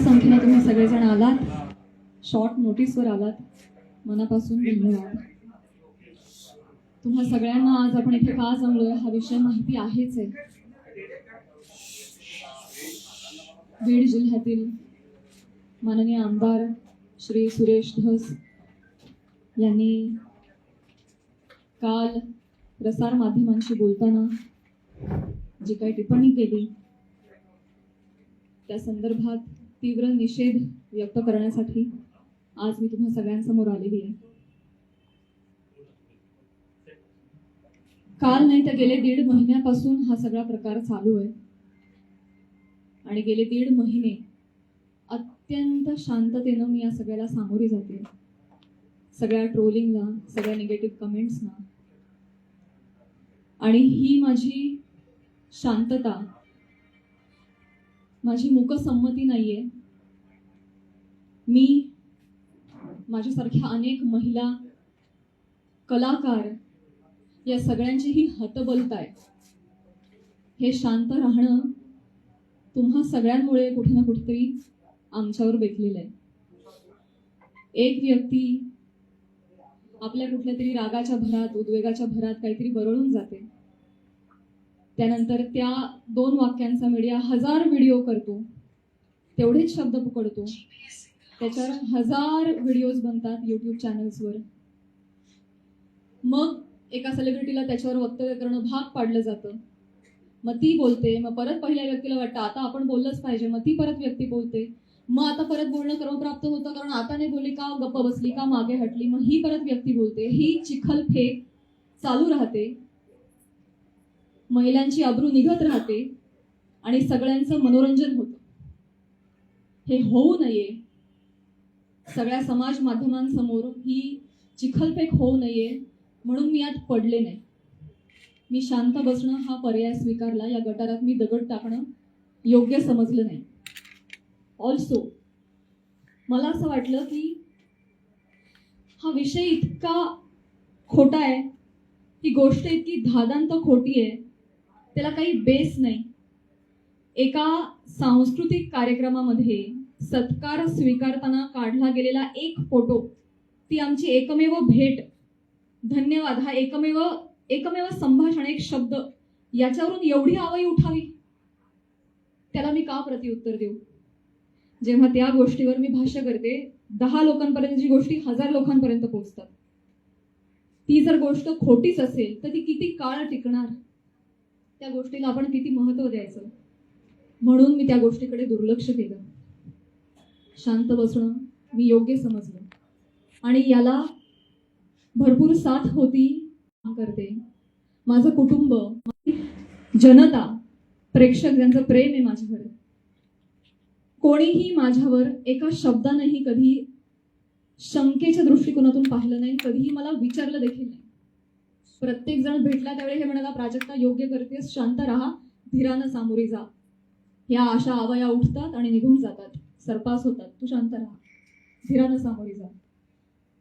संख्येने तुम्ही सगळेजण आलात. शॉर्ट नोटीसवर आलात. मनापासून धन्यवाद तुम्हा सगळ्यांना आज आपण इथे का जमलोय हा विषय माहिती आहेच आहे. बीड जिल्ह्यातील माननीय आमदार श्री सुरेश धस यांनी काल प्रसार माध्यमांशी बोलताना जी काही टिप्पणी केली त्या संदर्भात तीव्र निषेध व्यक्त करण्यासाठी आज मी तुम्हा सगळ्यांसमोर आलेली आहे. काल नाही तर गेले दीड महिन्यापासून हा सगळा प्रकार चालू आहे. आणि गेले दीड महिने अत्यंत शांततेनं मी या सगळ्याला सामोरी जाते. सगळ्या ट्रोलिंगला सगळ्या निगेटिव्ह कमेंट्सना आणि ही माझी शांतता माझी मूकसंमती नाहीये. मी माझ्यासारख्या अनेक महिला कलाकार या सगळ्यांचीही हतबलता आहे हे शांत राहणं तुम्हा सगळ्यांमुळे कुठे ना कुठेतरी आमच्यावर बेतलेलं आहे एक व्यक्ती आपल्या कुठल्या तरी रागाच्या भरात उद्वेगाच्या भरात काहीतरी बरळून जाते. त्यानंतर त्या दोन वाक्यांचा मीडिया हजार व्हिडिओ करतो. तेवढेच शब्द पकडतो. त्याच्यावर हजार व्हिडिओज बनतात युट्यूब चॅनल्सवर मग एका सेलिब्रिटीला त्याच्यावर वक्तव्य करणं भाग पाडलं जातं. मग ती बोलते मग परत पहिल्या व्यक्तीला वाटतं आता आपण बोललंच पाहिजे मग ती परत व्यक्ती बोलते. मग आता परत बोलणं क्रमप्राप्त होतं कारण आता नाही बोलली का गप्प बसली का मागे हटली मग ही परत व्यक्ती बोलते. ही चिखल फेक चालू राहते. महिलांची अब्रू निघत राहते आणि सगळ्यांचं मनोरंजन होतं. हे होऊ नये. सगळ्या समाज माध्यमांसमोर ही चिखलफेक होऊ नये म्हणून मी आज पडले नाही. मी शांत बसणं हा पर्याय स्वीकारला. या गटारात मी दगड टाकणं योग्य समजलं नाही. ऑल्सो मला असं वाटलं की हा विषय इतका खोटा आहे. ही गोष्ट इतकी धादांत खोटी आहे. त्याला काही बेस नाही. एका सांस्कृतिक कार्यक्रमामध्ये सत्कार स्वीकारताना काढला गेलेला एक फोटो ती आमची एकमेव भेट. धन्यवाद. हा एकमेव एकमेव संभाषण एक शब्द. याच्यावरून एवढी आवई उठावी? त्याला मी का प्रत्युत्तर देऊ? जेव्हा त्या गोष्टीवर मी भाष्य करते दहा लोकांपर्यंत जी गोष्टी हजार लोकांपर्यंत पोहोचतात. ती जर गोष्ट खोटीच असेल तर ती किती काळ टिकणार? त्या गोष्टीला आपण किती महत्त्व द्यायचं? म्हणून मी त्या गोष्टीकडे दुर्लक्ष केलं. शांत बसणं मी योग्य समजलं. आणि याला भरपूर साथ होती करते. माझं कुटुंब जनता प्रेक्षक ज्यांचं प्रेम आहे माझ्यावर. कोणीही माझ्यावर एका शब्दानेही कधी शंकेच्या दृष्टिकोनातून पाहिलं नाही कधीही मला विचारलं देखील नाही. प्रत्येक जण भेटला त्यावेळी हे म्हणाला प्राजक्ता योग्य करतेस शांत राहा धीरानं सामोरी जा. या आशा आवया उठतात आणि निघून जातात सरपास होतात. तू शांत राहा धीरानं सामोरी जा.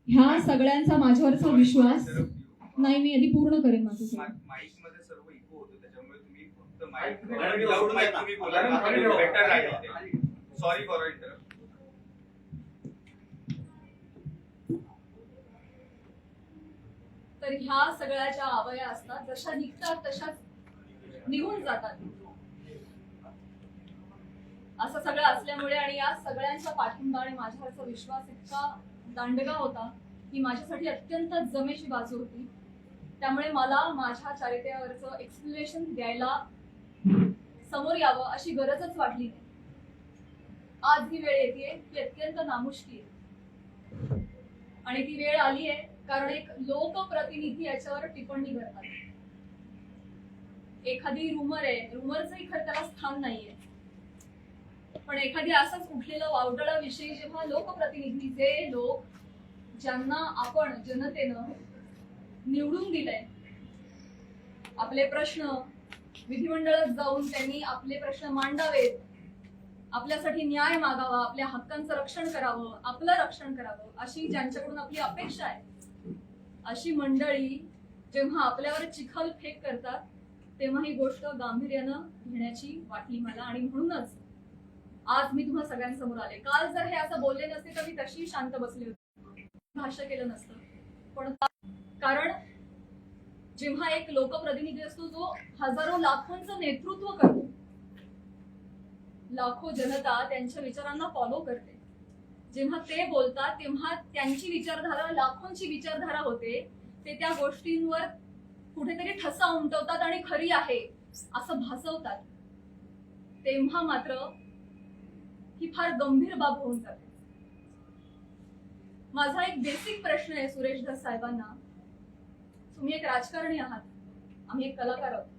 ह्या सगळ्यांचा माझ्यावरचा विश्वास नाही मी आधी पूर्ण करेन माझं सगळं. माईकमध्ये सर्व इको होतो त्याच्यामुळे तुम्ही फक्त mike madam, without mike madam, तुम्ही बोला मॅडम, बेटर मॅडम. राहील सॉरी फॉर इंटर तर ह्या सगळ्या ज्या आवया असतात जशा निघतात तशाच निघून जातात. असं सगळं असल्यामुळे आणि या सगळ्यांचा पाठिंबा आणि माझ्यावरचा विश्वास इतका दांडगा होता ही माझ्यासाठी अत्यंत जमेची बाजू होती. त्यामुळे मला माझ्या चारित्र्यावरचं एक्सप्लेनेशन द्यायला समोर यावं अशी गरजच वाटली नाही. आज ही वेळ येते ती अत्यंत नामुष्की आहे. आणि ती वेळ आली आहे कारण एक लोकप्रतिनिधी याच्यावर टिप्पणी करतात. एखादी रुमर आहे रुमरचंही खरं त्याला स्थान नाहीये. पण एखादी असंच उठलेलं वावटळाविषयी जेव्हा लोकप्रतिनिधी जे लोक ज्यांना आपण जनतेनं निवडून दिलंय आपले प्रश्न विधिमंडळात जाऊन त्यांनी आपले प्रश्न मांडावेत आपल्यासाठी न्याय मागावा आपल्या हक्कांचं रक्षण करावं आपलं रक्षण करावं अशी ज्यांच्याकडून आपली अपेक्षा आहे अशी मंडळी जेव्हा आपल्यावर चिखल फेक करतात तेव्हा ही गोष्ट गांभीर्यानं घेण्याची वाटली मला आणि म्हणूनच आज मी तुम्हा सगळ्यांसमोर आले. काल जर हे असं बोलले नसते तर मी तशी शांत बसली होती. भाष्य केलं नसतं. पण कारण जेव्हा एक लोकप्रतिनिधी असतो जो हजारो लाखोंचं नेतृत्व करतो लाखो जनता त्यांच्या विचारांना फॉलो करते. जेव्हा ते बोलतात तेव्हा त्यांची विचारधारा लाखोंची विचारधारा होते. ते त्या गोष्टींवर कुठेतरी ठसा उमटवतात आणि खरी आहे असं भासवतात. तेव्हा मात्र ही फार गंभीर बाब होऊन जाते. माझा एक बेसिक प्रश्न आहे सुरेश धस साहेबांना. तुम्ही एक राजकारणी आहात. आम्ही एक कलाकार आहोत.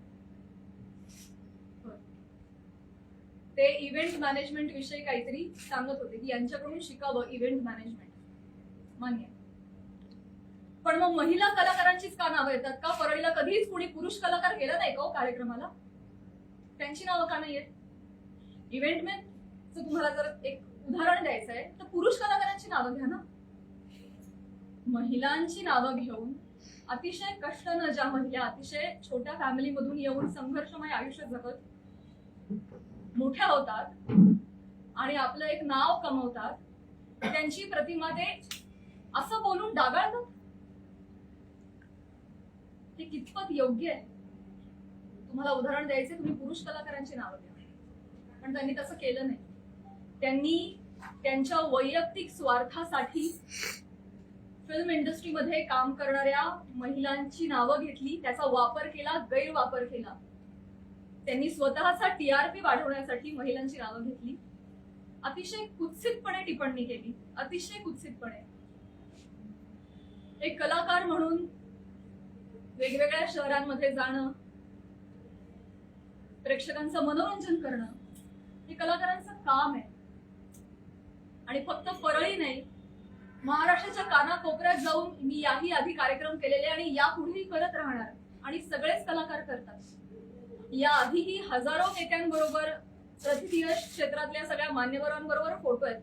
ते इव्हेंट मॅनेजमेंट विषयी काहीतरी सांगत होते की यांच्याकडून शिकावं इव्हेंट मॅनेजमेंट मान्य पण मग महिला कलाकारांचीच का नावं येतात का? परळीला कधीच कुणी पुरुष कलाकार गेला नाही का हो कार्यक्रमाला? त्यांची नावं का नाही येत इव्हेंट मॅन तुम्हाला जर एक उदाहरण द्यायचं आहे तर पुरुष कलाकारांची नावं घ्या ना. महिलांची नावं घेऊन अतिशय कष्ट न ज्या महिला अतिशय छोट्या फॅमिलीमधून येऊन संघर्षमय आयुष्य जगत मोठ्या होतात आणि आपलं एक नाव कमवतात त्यांची प्रतिमा ते असं बोलून डागाळतात. हे कितपत योग्य आहे? तुम्हाला उदाहरण द्यायचे तुम्ही पुरुष कलाकारांची नावं घ्या पण त्यांनी तसं केलं नाही. त्यांनी त्यांच्या वैयक्तिक स्वार्थासाठी फिल्म इंडस्ट्रीमध्ये काम करणाऱ्या महिलांची नावं घेतली त्याचा वापर केला गैरवापर केला. त्यांनी स्वतःचा टीआरपी वाढवण्यासाठी महिलांची नावं घेतली. अतिशय कुत्सितपणे टिप्पणी केली. अतिशय कुत्सितपणे. एक कलाकार म्हणून वेगवेगळ्या शहरांमध्ये जाणं प्रेक्षकांचं मनोरंजन करणं हे कलाकारांचं काम आहे. आणि फक्त परळी नाही महाराष्ट्राच्या कानाकोपऱ्यात जाऊन मी याही आधी कार्यक्रम केलेले आणि यापुढेही करत राहणार. आणि सगळेच कलाकार करतात. या आधीही हजारो नेत्यांबरोबर प्रतिदिवस क्षेत्रातल्या सगळ्या मान्यवरांबरोबर फोटो आहेत.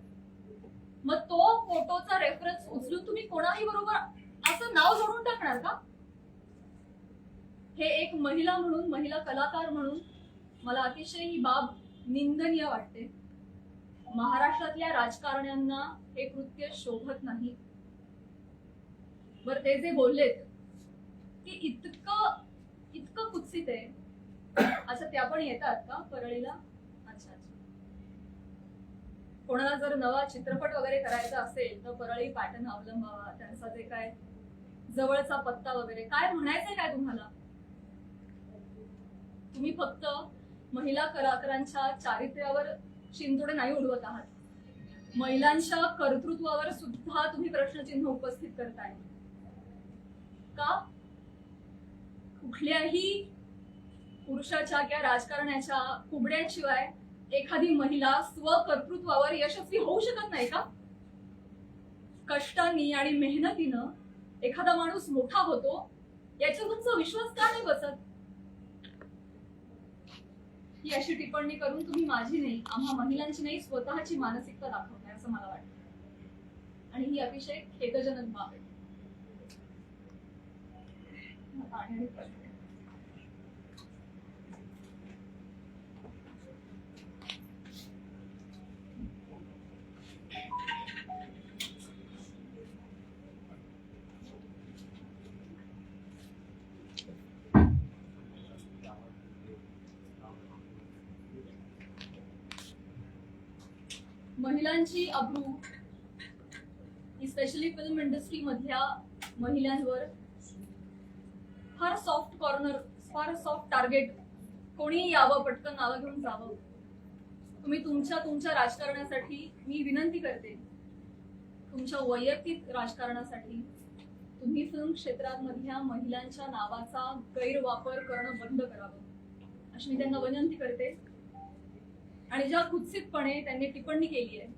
मग तो फोटोचा रेफरन्स उचलून तुम्ही कोणाही बरोबर असं नाव जोडून टाकणार का? हे एक महिला म्हणून महिला कलाकार म्हणून मला अतिशय ही बाब निंदनीय वाटते. महाराष्ट्रातल्या राजकारण्यांना हे कृत्य शोभत नाही. बर ते जे बोललेत की इतकं इतकं कुत्सित आहे. अच्छा त्या पण येतात का? परळीला? अच्छा अच्छा. कोणाला जर नवा चित्रपट वगैरे करायचा असेल तर परळी पॅटर्न अवलंबावा त्यांचा जे काय जवळचा पत्ता वगैरे काय म्हणायचंय काय तुम्हाला? तुम्ही फक्त महिला कलाकारांच्या चारित्र्यावर चिंतोडे नाही उडवत आहात. महिलांच्या कर्तृत्वावर सुद्धा तुम्ही प्रश्नचिन्ह उपस्थित करताय. का? कुठल्याही पुरुषाच्या किंवा राजकारण्याच्या कुबड्यांशिवाय एखादी महिला स्वकर्तृत्वावर यशस्वी होऊ शकत नाही का? कष्टांनी आणि मेहनतीनं एखादा माणूस मोठा होतो याच्यावर तुमचा विश्वास का नाही बसत? ही अशी टिप्पणी करून तुम्ही माझी नाही आम्हा महिलांची नाही स्वतःची मानसिकता दाखवताय असं मला वाटतं. आणि ही अतिशय खेदजनक बाब आहे. महिलांची अब्रू. स्पेशली फिल्म इंडस्ट्री मधल्या महिलांवर फार सॉफ्ट कॉर्नर फार सॉफ्ट टार्गेट कोणी यावं पटकन नावं घेऊन जावं. तुम्ही तुमच्या तुमच्या राजकारणासाठी मी विनंती करते. तुमच्या वैयक्तिक राजकारणासाठी तुम्ही फिल्म क्षेत्रांमधल्या महिलांच्या नावाचा गैरवापर करणं बंद करावं. अशी मी त्यांना विनंती करते. आणि ज्या कुत्सितपणे त्यांनी टिप्पणी केली आहे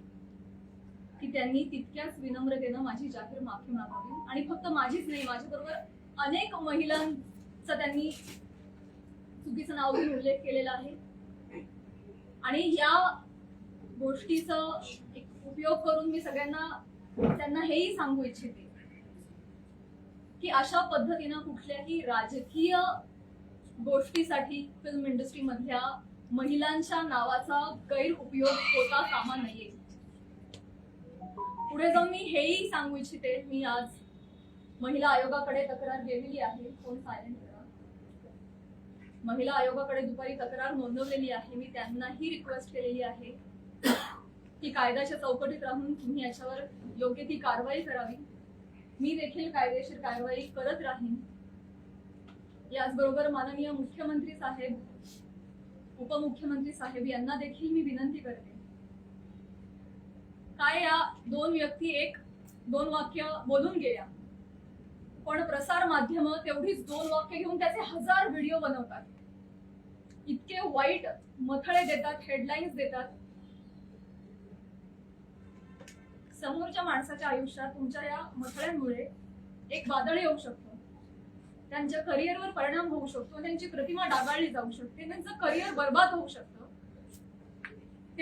की त्यांनी तितक्याच विनम्रतेनं माझी जाहीर माफी मागावी. आणि फक्त माझीच नाही माझ्याबरोबर अनेक महिलांचा त्यांनी चुकीचं नाव घेऊन उल्लेख केलेला आहे. आणि या गोष्टीचा एक उपयोग करून मी सगळ्यांना त्यांना हेही सांगू इच्छिते की अशा पद्धतीनं कुठल्याही राजकीय गोष्टीसाठी फिल्म इंडस्ट्री मधल्या महिलांच्या नावाचा गैरउपयोग होता कामा नये. पुढे जाऊन मी हेही सांगू इच्छिते मी आज महिला आयोगाकडे तक्रार गेलेली आहे कोण सायलेंट करा महिला आयोगाकडे दुपारी तक्रार नोंदवलेली आहे मी त्यांनाही रिक्वेस्ट केलेली आहे. की कायद्याच्या चौकटीत राहून तुम्ही याच्यावर योग्य ती कारवाई करावी. मी देखील कायदेशीर कारवाई करत राहीन. याचबरोबर माननीय मुख्यमंत्री साहेब उपमुख्यमंत्री साहेब यांना देखील मी विनंती करते. काय या दोन व्यक्ती एक दोन वाक्य बोलून गेल्या. पण प्रसार माध्यम तेवढीच दोन वाक्य घेऊन त्याचे हजार व्हिडिओ बनवतात. इतके वाईट मथळे देतात हेडलाईन्स देतात. समोरच्या माणसाच्या आयुष्यात तुमच्या या मथळ्यांमुळे एक वादळ येऊ शकतो. त्यांच्या करिअरवर परिणाम होऊ शकतो. त्यांची प्रतिमा डागाळली जाऊ शकते. त्यांचं करिअर बर्बाद होऊ शकतं.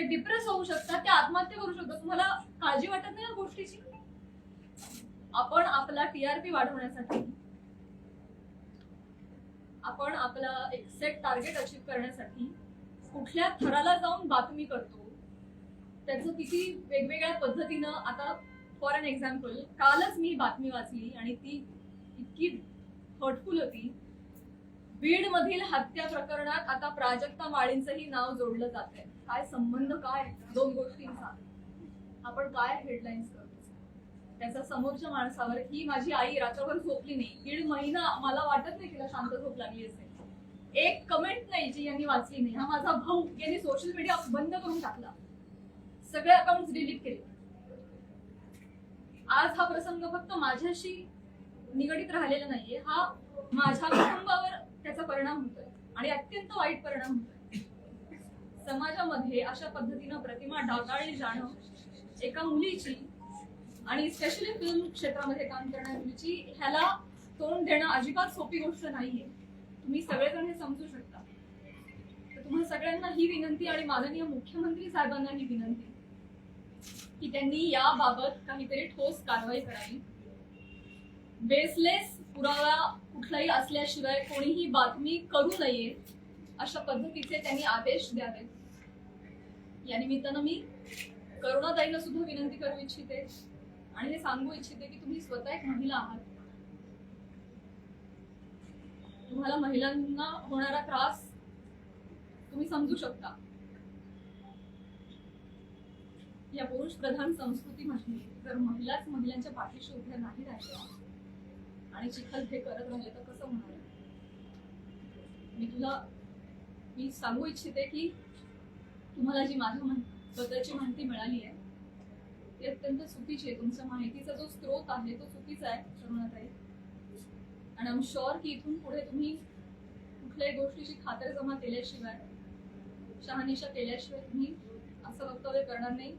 ते डिप्रेस होऊ शकतात ते आत्महत्या करू शकतात. तुम्हाला काळजी वाटत नाही या गोष्टीची? आपण आपला टीआरपी वाढवण्यासाठी आपण आपला एक सेट टार्गेट अचीव्ह करण्यासाठी कुठल्या थराला जाऊन बातमी करतो त्याचं किती वेगवेगळ्या पद्धतीनं आता फॉर अन एक्झाम्पल कालच मी बातमी वाचली आणि ती इतकी हर्टफुल होती. बीड मधील हत्या प्रकरणात आता प्राजक्ता माळींचंही नाव जोडलं जात आहे. काय संबंध काय दोन गोष्टींचा आपण काय हेडलाईन्स करतो त्याचा समोरच्या माणसावर ही माझी आई रात्रभर झोपली नाही. दीड महिना मला वाटत नाही तिला शांत झोप लागली असेल. एक कमेंट नाही जी यांनी वाचली नाही. हा माझा भाऊ यांनी सोशल मीडिया बंद करून टाकला. सगळे अकाउंट डिलीट केले. आज हा प्रसंग फक्त माझ्याशी निगडीत राहिलेला नाहीये. हा माझ्या कुटुंबावर त्याचा परिणाम होतोय. आणि अत्यंत वाईट परिणाम होतोय. समाजामध्ये अशा पद्धतीनं प्रतिमा डागाळली जाणं एका मुलीची आणि स्पेशली फिल्म क्षेत्रामध्ये काम करणाऱ्या मुलीची ह्याला तोंड देणं अजिबात सोपी गोष्ट नाहीये. तुम्ही सगळेजण हे समजू शकता. तर तुम्हाला सगळ्यांना ही विनंती आणि माननीय मुख्यमंत्री साहेबांना ही विनंती की त्यांनी याबाबत काहीतरी ठोस कारवाई करावी. बेसलेस पुरावा कुठलाही असल्याशिवाय कोणीही बातमी करू नये अशा पद्धतीचे त्यांनी आदेश द्यावेत. या निमित्तानं मी करुणाताईंना सुद्धा विनंती करू इच्छिते आणि हे सांगू इच्छिते की तुम्ही स्वतः एक महिला आहात. तुम्हाला महिलांना होणारा त्रास तुम्ही समजू शकता. या पुरुष प्रधान संस्कृती म्हणजे जर महिलाच महिलांच्या पाठीशी उभ्या नाही राहिल्या आणि चिखल हे करत राहिले तर कसं होणार? मी तुला मी सांगू इच्छिते की तुम्हाला जी माझ्या बद्दलची माहिती मिळाली आहे ती अत्यंत चुकीची आहे. तुमच्या माहितीचा जो स्रोत आहे तो चुकीचा आहे करुणाताई आणि आम शुअर की इथून पुढे तुम्ही कुठल्याही गोष्टीची खातर जमा केल्याशिवाय शहानिशा केल्याशिवाय तुम्ही असं वक्तव्य करणार नाही.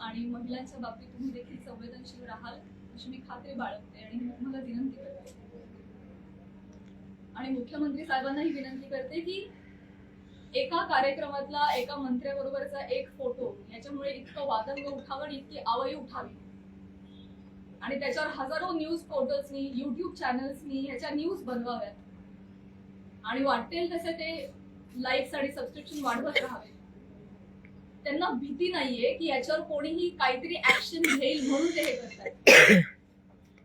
आणि महिलांच्या बाबतीत तुम्ही देखील संवेदनशील राहाल. अशी मी खात्री बाळगते आणि मला विनंती करते. आणि मुख्यमंत्री साहेबांनाही विनंती करते की एका कार्यक्रमातला एका मंत्र्याबरोबरचा एक फोटो याच्यामुळे इतकं वादंग उठावं आणि इतकी आवई उठावी. आणि त्याच्यावर हजारो न्यूज पोर्टल्सनी युट्यूब चॅनल्सनी ह्याच्या न्यूज बनवाव्यात. आणि वाटेल तसे ते लाईक्स आणि सबस्क्रिप्शन वाढवत राहावे. त्यांना भीती नाहीये की याच्यावर कोणीही काहीतरी ऍक्शन घेईल म्हणून ते हे करतात.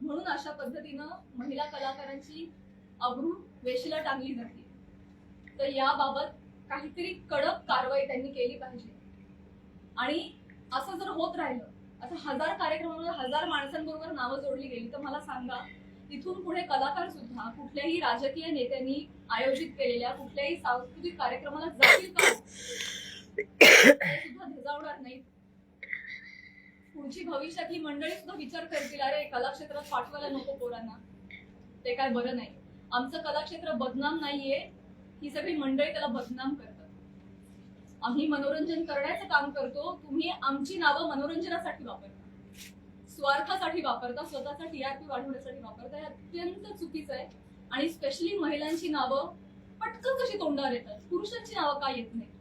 म्हणून अशा पद्धतीनं महिला कलाकारांची अब्रू वेशीला टांगली जाते. तर याबाबत काहीतरी कडक कारवाई त्यांनी केली पाहिजे. आणि असं जर होत राहिलं असं हजार कार्यक्रमामध्ये हजार माणसांबरोबर नावं जोडली गेली तर मला सांगा तिथून पुढे कलाकार सुद्धा कुठल्याही राजकीय नेत्यांनी आयोजित केलेल्या कुठल्याही सांस्कृतिक कार्यक्रमाला जातील का? ते भविष्यात ही मंडळी सुद्धा विचार करतील अरे कलाक्षेत्रात पाठवायला नको पोरांना. ते काय बरं नाही. आमचं कलाक्षेत्र बदनाम नाहीये. ही सगळी मंडळी त्याला बदनाम करतात. आम्ही मनोरंजन करण्याचं काम करतो. तुम्ही आमची नावं मनोरंजनासाठी वापरता. स्वार्थासाठी वापरता. स्वतःचा टीआरपी वाढवण्यासाठी वापरता. हे अत्यंत चुकीचं आहे. आणि स्पेशली महिलांची नावं पटकन कशी तोंडावर येतात? पुरुषांची नावं काय येत नाही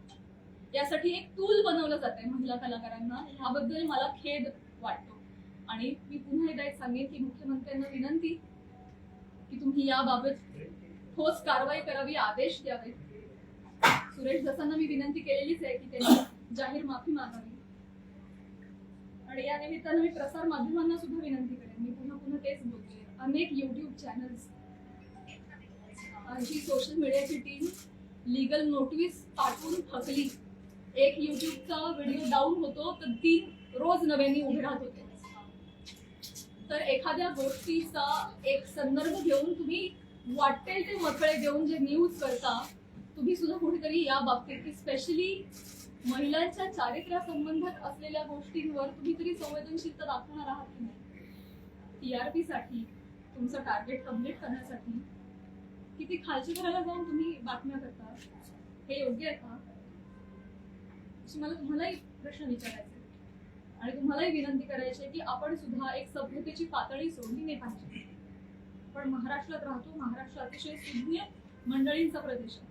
यासाठी एक टूल बनवलं जात आहे महिला कलाकारांना. ह्याबद्दल मला खेद वाटतो. आणि मी पुन्हा एकदा एक सांगेन की मुख्यमंत्र्यांना विनंती की तुम्ही याबाबत ठोस कारवाई करावी आदेश द्यावे सुरेश दसांना मी विनंती केलेलीच आहे की त्यांनी जाहीर माफी मागावी. आणि या निमित्तानं मी प्रसार माध्यमांना सुद्धा विनंती करेन. मी पुन्हा पुन्हा तेच बोलते. अनेक युट्यूब चॅनल्स सोशल मीडियाची टीम लिगल नोटीस पाठवून थकली. एक युट्यूबचा व्हिडिओ डाऊन होतो तर तीन रोज नव्याने उभे राहत होते. तर एखाद्या गोष्टीचा एक संदर्भ घेऊन तुम्ही वाटेल ते मथळे देऊन जे न्यूज करता तुम्ही सुद्धा कुठेतरी या बाबतीत स्पेशली महिलांच्या चारित्र्यासंबंधात असलेल्या गोष्टींवर तुम्ही तरी संवेदनशीलता दाखवणार आहात की नाही? टीआरपी साठी तुमचं टार्गेट कंप्लीट करण्यासाठी किती खालची घराला जाऊन तुम्ही बातम्या करता? हे योग्य आहे का? अशी मला तुम्हालाही प्रश्न विचारायचे. आणि तुम्हालाही विनंती करायची आहे की आपण सुद्धा एक सभ्यतेची पातळी सोडली नाही पाहिजे. पण महाराष्ट्रात राहतो महाराष्ट्र अतिशय सुज्ञ मंडळींचा प्रदेश आहे.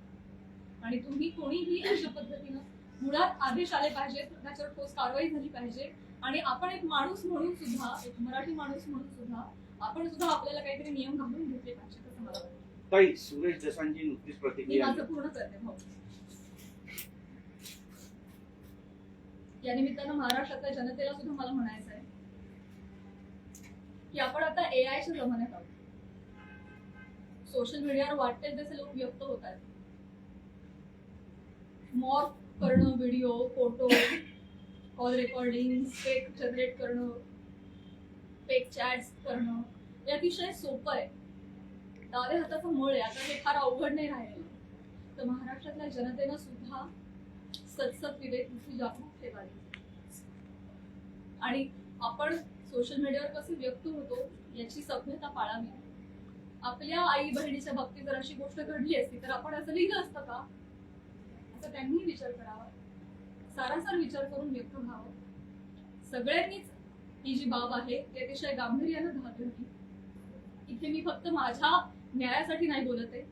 आणि तुम्ही कोणीही अशा पद्धतीनं मुळात आदेश आले पाहिजेत त्याच्यावर ठोस कारवाई झाली पाहिजे. आणि आपण एक माणूस म्हणून सुद्धा एक मराठी माणूस म्हणून सुद्धा आपण सुद्धा आपल्याला काहीतरी नियम घालून घेतले पाहिजे असं मला वाटतं. सुरेश दसांची नुकतीच प्रतिक्रिया माझं पूर्ण करते. या निमित्तानं महाराष्ट्रातल्या जनतेला सुद्धा मला म्हणायचं आहे की आपण आता ए आयच्या जमान्यात आहोत. सोशल मीडियावर वाटते तसे लोक व्यक्त होत आहेत. मॉर्फ करणं video photo call recording fake generate करणं फेक चॅट्स करणं हे अतिशय सोपं आहे. डाव्या हाताचं मळ आहे. आता हे फार अवघड नाही राहिलेलं. तर महाराष्ट्रातल्या जनतेनं सुद्धा सतसत विवेक बुद्धी आणि आपण सोशल मीडियावर कसे व्यक्त होतो याची सभ्यता पाळावी. आपल्या आई बहिणीच्या बाबतीत जर अशी गोष्ट घडली असती तर आपण असं लिहिलं असतं का? असं त्यांनी विचार करावा. सारासार विचार करून व्यक्त व्हावं. सगळ्यांनीच ही जी बाब आहे ती अतिशय गांभीर्यानं घालवी इथे मी फक्त माझ्या न्यायासाठी नाही बोलत आहे.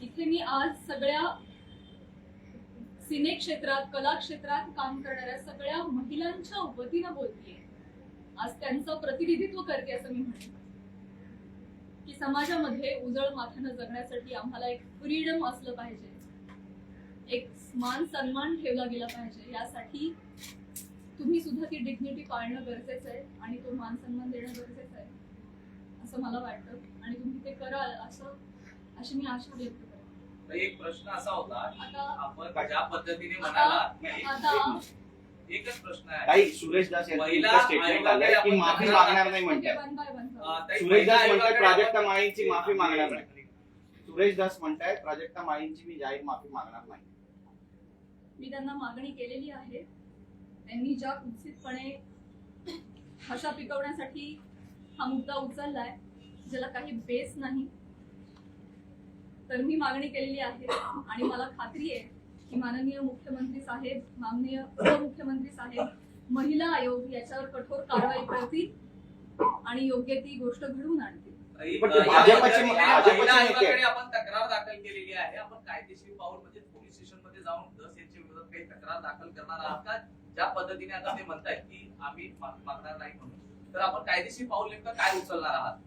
इथे मी आज सगळ्या सिने क्षेत्रात कला क्षेत्रात काम करणाऱ्या सगळ्या महिलांच्या वतीनं बोलतीये. आज त्यांचं प्रतिनिधित्व करते असं मी म्हणेन. की समाजामध्ये उजळ माथ्यानं जगण्यासाठी आम्हाला एक फ्रीडम असलं पाहिजे. एक मान सन्मान ठेवला गेला पाहिजे. यासाठी तुम्ही सुद्धा ती डिग्निटी पाळणं गरजेचं आहे आणि तो मान सन्मान देणं गरजेचं आहे असं मला वाटतं. आणि तुम्ही ते कराल असं अशी मी आशा व्यक्त एक प्रश्न असा होता आपण ज्या पद्धतीने म्हणाला एकच प्रश्न आहे. सुरेश दास महिला स्टेटमेंट आलंय की माफी मागणार नाही. म्हणतात. सुरेश दास म्हणतात प्राजक्ता माळींची माफी मागणार नाही. सुरेश दास म्हणतायत प्राजक्ता माळींची मी जाहीर माफी मागणार नाही. मी त्यांना मागणी केलेली आहे. त्यांनी ज्या कुत्सितपणे भाषा पिकवण्यासाठी हा मुद्दा उचललाय ज्याला काही बेस नाही तर मी मागणी केलेली आहे आणि मला खात्री आहे की माननीय मुख्यमंत्री साहेब माननीय उपमुख्यमंत्री साहेब महिला आयोग याच्यावर कठोर कारवाई करतील आणि योग्य ती गोष्ट घडवून आणतील. आपण तक्रार दाखल केलेली आहे. आपण कायदेशीर पाऊल म्हणजे पोलीस स्टेशनमध्ये जाऊन दस यांच्या विरोधात काही तक्रार दाखल करणार आहात का? ज्या पद्धतीने आता ते म्हणतायत की आम्ही मागणार नाही म्हणून. तर आपण कायदेशीर पाऊल नेमकं काय उचलणार आहात?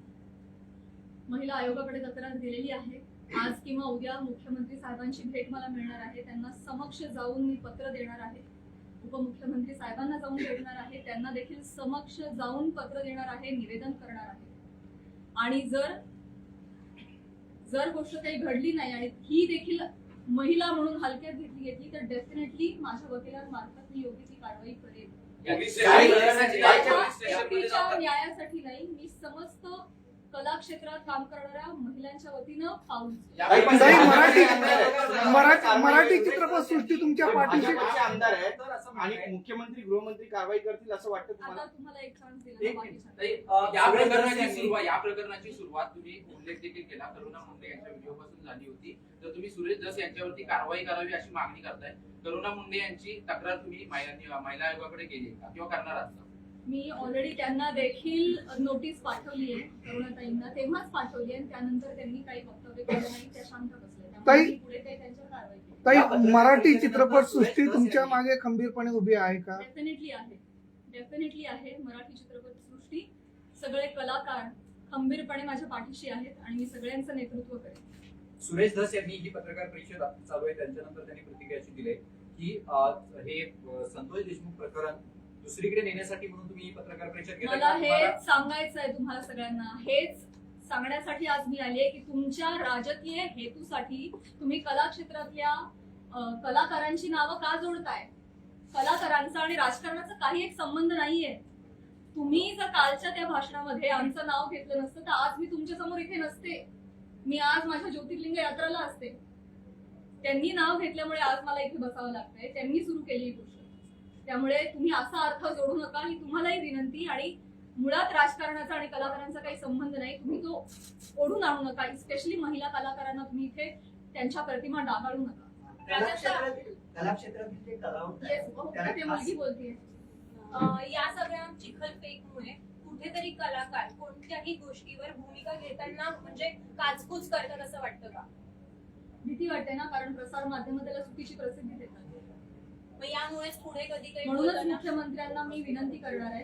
महिला आयोगाकडे तक्रार दिलेली आहे. आज किंवा उद्या मुख्यमंत्री साहेबांची भेट मला मिळणार आहे त्यांना समक्ष जाऊन मी पत्र देणार आहे. उपमुख्यमंत्री साहेबांना जाऊन भेटणार आहे त्यांना देखील समक्ष जाऊन पत्र देणार आहे निवेदन करणार आहे. आणि जर जर गोष्ट काही घडली नाही आणि ही देखील महिला म्हणून हलक्यात घेतली घेतली तर डेफिनेटली माझ्या वकिलांमार्फत मी योग्य ती कारवाई जाऊन- न्यायासाठी नाही मी समस्त कला क्षेत्रात काम करणाऱ्या महिलांच्या वतीनं पाऊल मराठी- मराठी- चित्रपट सृष्टी तुमच्या पाठीशी आमदार आहेत. तर असं आणि आहे. मुख्यमंत्री गृहमंत्री कारवाई करतील असं वाटतं तुम्हाला? आता तुम्हाला एक चान्स दिला. बाकीच्या. या प्रकरणाची सुरुवात या प्रकरणाची सुरुवात तुम्ही उल्लेख देखील केला. करुणा मुंडे यांच्या व्हिडिओ पासून झाली होती. तर तुम्ही सुरेश दस यांच्यावरती कारवाई करावी अशी मागणी करताय. करुणा मुंडे यांची तक्रार तुम्ही महिला महिला आयोगाकडे केली आहे का? किंवा करणार आहात का? मी ऑलरेडी त्यांना देखील नोटीस पाठवली आहे करुणाताईंना. तेव्हाच पाठवली आहे आणि त्यानंतर त्यांनी काही वक्तव्य केलं नाही त्या शांत बसल्या. त्यामुळे ताई- पुढे काही त्यांच्यावर कारवाई केली ताई मराठी चित्रपट सृष्टी तुमच्या मागे खंबीरपणे उभी आहे का? डेफिनेटली आहे. डेफिनेटली आहे. मराठी चित्रपट सृष्टी सगळे कलाकार खंबीरपणे माझ्या पाठीशी आहेत आणि मी सगळ्यांचं नेतृत्व करेन. सुरेश धस यांनी ही पत्रकार परिषद चालू आहे. त्यांच्यानंतर त्यांनी प्रतिक्रिया अशी दिली की अ, हे अ, संतोष देशमुख प्रकरण दुसरीकडे नेण्यासाठी म्हणून तुम्ही ही पत्रकार परिषद मला हेच सांगायचं आहे तुम्हाला सगळ्यांना. हेच सांगण्यासाठी आज मी आली आहे की तुमच्या राजकीय हेतूसाठी तुम्ही कला क्षेत्रातल्या कलाकारांची नावं का जोडताय? कलाकारांचा आणि राजकारणाचा काही एक संबंध नाहीये. तुम्ही जर कालच्या त्या भाषणामध्ये आमचं नाव घेतलं नसतं तर आज मी तुमच्यासमोर इथे नसते. मी आज माझ्या ज्योतिर्लिंग यात्राला असते. त्यांनी नाव घेतल्यामुळे आज मला इथे बसावं लागतंय. त्यांनी सुरू केली ही गोष्ट. त्यामुळे तुम्ही असा अर्थ जोडू नका. ही तुम्हालाही विनंती आणि मुळात राजकारणाचा आणि कलाकारांचा काही संबंध नाही. तुम्ही तो ओढून आणू नका. स्पेशली महिला कलाकारांना तुम्ही इथे त्यांच्या प्रतिमा डागाळू नका. मुलगी बोलतीये. या सगळ्या चिखलफेकमुळे कुठेतरी कलाकार कोणत्याही गोष्टीवर भूमिका घेताना म्हणजे काचकूच करतात असं वाटतं का? भीती वाटते ना कारण प्रसार माध्यम त्याला चुकीची प्रसिद्धी देतात. मग यामुळेच पुढे कधी काही म्हणूनच बोलताना मुख्यमंत्र्यांना मी विनंती करणार आहे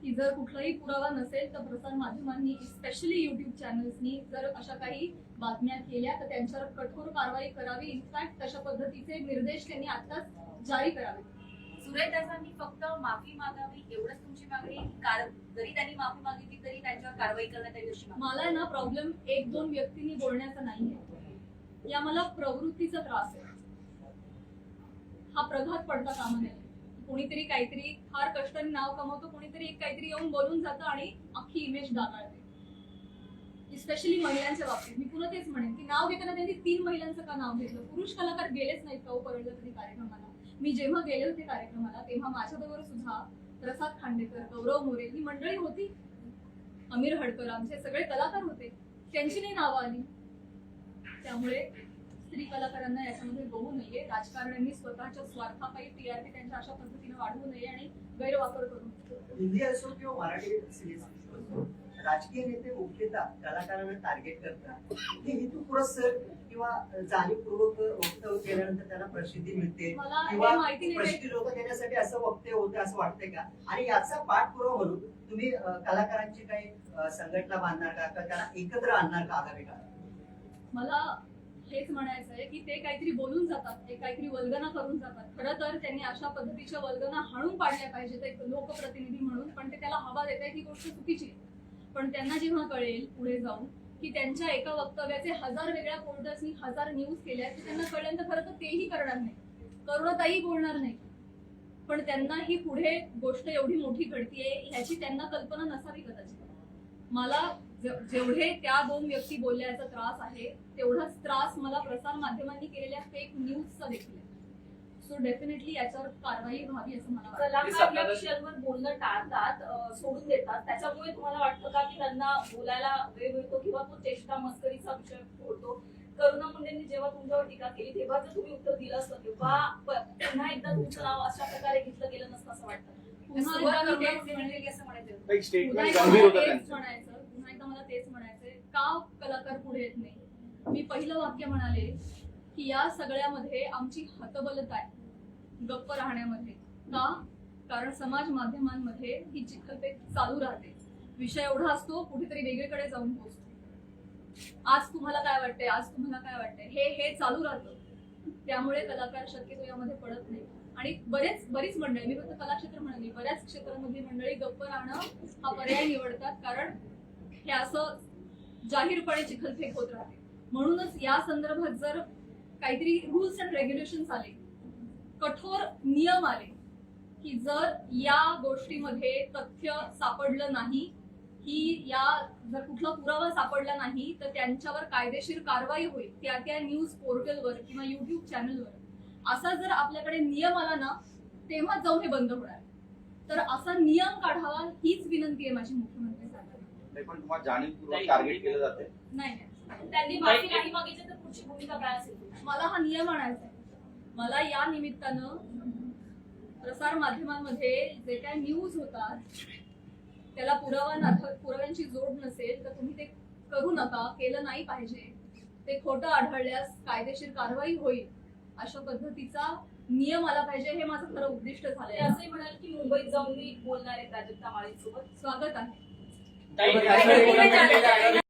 की जर कुठलाही पुरावा नसेल तर प्रसार माध्यमांनी स्पेशली युट्यूब चॅनल्सनी जर अशा काही बातम्या केल्या तर त्यांच्यावर कठोर कारवाई करावी. इनफॅक्ट तशा पद्धतीचे निर्देश त्यांनी आताच जारी करावे सुरेश दासांनी फक्त माफी मागावी एवढंच तुमची मागणी? कार जरी त्यांनी माफी मागितली तरी त्यांच्यावर कारवाई करण्यात यावी अशी मागणी. मला ना प्रॉब्लेम एक दोन व्यक्तींनी बोलण्याचा नाहीये. या मला प्रवृत्तीचा त्रास आहे. हा प्रघात पडता कामा नये कोणीतरी काहीतरी फार कष्टाने नाव कमवतो कोणीतरी एक काहीतरी येऊन बोलून जातं आणि अख्खी इमेज डागाळते स्पेशली महिलांच्या बाबतीत. मी पुन्हा तेच म्हणेन की नाव घेताना त्यांनी तीन महिलांचं का नाव घेतलं? पुरुष कलाकार गेलेच नाहीत का उपरडलं कधी कार्यक्रमाला? मी जेव्हा गेले होते कार्यक्रमाला तेव्हा माझ्याबरोबर सुद्धा प्रसाद खांडेकर गौरव मोरे ही मंडळी होती. अमीर हडकर आमचे सगळे कलाकार होते. त्यांची नाही नावं आली. त्यामुळे स्त्री कलाकारांना याच्यामध्ये बघू नये. राजकारण्यांनी स्वतःच्या स्वार्थापायी टीआरपी त्यांच्या अशा पद्धतीने वाढवू नये आणि गैरवापर करू नये. हिंदी असो किंवा मराठी सिनेमा राजकीय नेते मुख्यतः कलाकारांना टार्गेट करतात. हे हेतू पुरस्सर किंवा जाणीवपूर्वक वक्तव्य केल्यानंतर त्यांना प्रसिद्धी मिळते किंवा प्रसिद्धी लोक देण्यासाठी असं वक्तव्य होतं असं वाटतंय का? आणि याचा पाठपुरावा म्हणून तुम्ही कलाकारांची काही संघटना बांधणार का? का त्यांना एकत्र आणणार का आगामी काळात? मला हेच म्हणायचं आहे की ते काहीतरी बोलून जातात ते काहीतरी वल्गना करून जातात. खरं तर त्यांनी अशा पद्धतीच्या वल्गना हाणून पाडल्या पाहिजेत एक लोकप्रतिनिधी म्हणून पण ते त्याला हवा देत आहे ही गोष्ट चुकीची आहे. पण त्यांना जेव्हा कळेल पुढे जाऊन की त्यांच्या एका वक्तव्याचे हजार वेगळ्या फोल्डर्सनी हजार न्यूज केल्या की त्यांना कळल्यानंतर खरं तर तेही करणार नाही. करुणाताई बोलणार नाही. पण त्यांना ही पुढे गोष्ट एवढी मोठी घडतीये ह्याची त्यांना कल्पना नसावी कदाचित. मला जेवढे त्या दोन व्यक्ती बोलल्याचा त्रास आहे तेवढाच त्रास मला प्रसार माध्यमांनी केलेल्या फेक न्यूजचा देखील आहे. सो डेफिनेटली याच्यावर कारवाई व्हावी असं मला वाटतं. कलाकार या विषयांवर बोलणं टाळतात सोडून देतात. त्याच्यामुळे तुम्हाला वाटतं का की त्यांना बोलायला वेळ मिळतो किंवा तो चेष्टा मस्करीचा विषय होतो? करुणा मुंडेंनी जेव्हा तुमच्यावर टीका केली तेव्हा जर तुम्ही उत्तर दिलं असतं तेव्हा पुन्हा एकदा तुमचं नाव अशा प्रकारे घेतलं गेलं नसतं असं वाटतं. पुन्हा एकदा असं म्हणायचं. का कलाकार पुढे येत नाही. मी पहिलं वाक्य म्हणाले की या सगळ्यामध्ये आमची हतबलता आहे. गप्प राहण्यामध्ये. का? कारण समाज माध्यमांमध्ये ही चिखलते चालू राहते. विषय एवढा असतो कुठेतरी वेगळीकडे जाऊन पोहोचतो. आज तुम्हाला काय वाटतंय? आज तुम्हाला काय वाटतंय? हे हे चालू राहतं. त्यामुळे कलाकार शक्यतो यामध्ये पडत नाही. आणि बरेच बरीच मंडळी मी फक्त कलाक्षेत्र म्हणाली बऱ्याच क्षेत्रामधली मंडळी गप्प राहणं हा पर्याय निवडतात. कारण हे असं जाहीरपणे चिखलफेक होत राहते. म्हणूनच या संदर्भात जर काहीतरी रुल्स अँड रेग्युलेशन आले कठोर नियम आले की जर या गोष्टीमध्ये तथ्य सापडलं नाही की या जर कुठला पुरावा सापडला नाही तर त्यांच्यावर कायदेशीर कारवाई होईल. त्या त्या न्यूज पोर्टलवर किंवा युट्यूब चॅनलवर असा जर आपल्याकडे नियम आला ना तेव्हा जाऊन हे बंद होणार. तर असा नियम काढावा हीच विनंती आहे माझी मुख्यमंत्री पण तुम्हाला जाणीवपूर्वक टार्गेट केलं जाते नाही नाही. त्यांनी माफी नाही मागितली तर पुढची भूमिका काय असेल? मला हा नियम आणायचा आहे. मला या निमित्तानं प्रसार माध्यमांमध्ये जे काय न्यूज होतात त्याला पुरावा नस- पुराव्यांची जोड नसेल तर तुम्ही ते करू नका. केलं नाही पाहिजे. ते खोटं आढळल्यास कायदेशीर कारवाई होईल अशा पद्धतीचा नियम आला पाहिजे. हे माझं खरं उद्दिष्ट ते झालंय असंही म्हणाल की मुंबईत जाऊन मी बोलणार आहे प्राजक्ता माळीसोबत स्वागत आहे. ताई,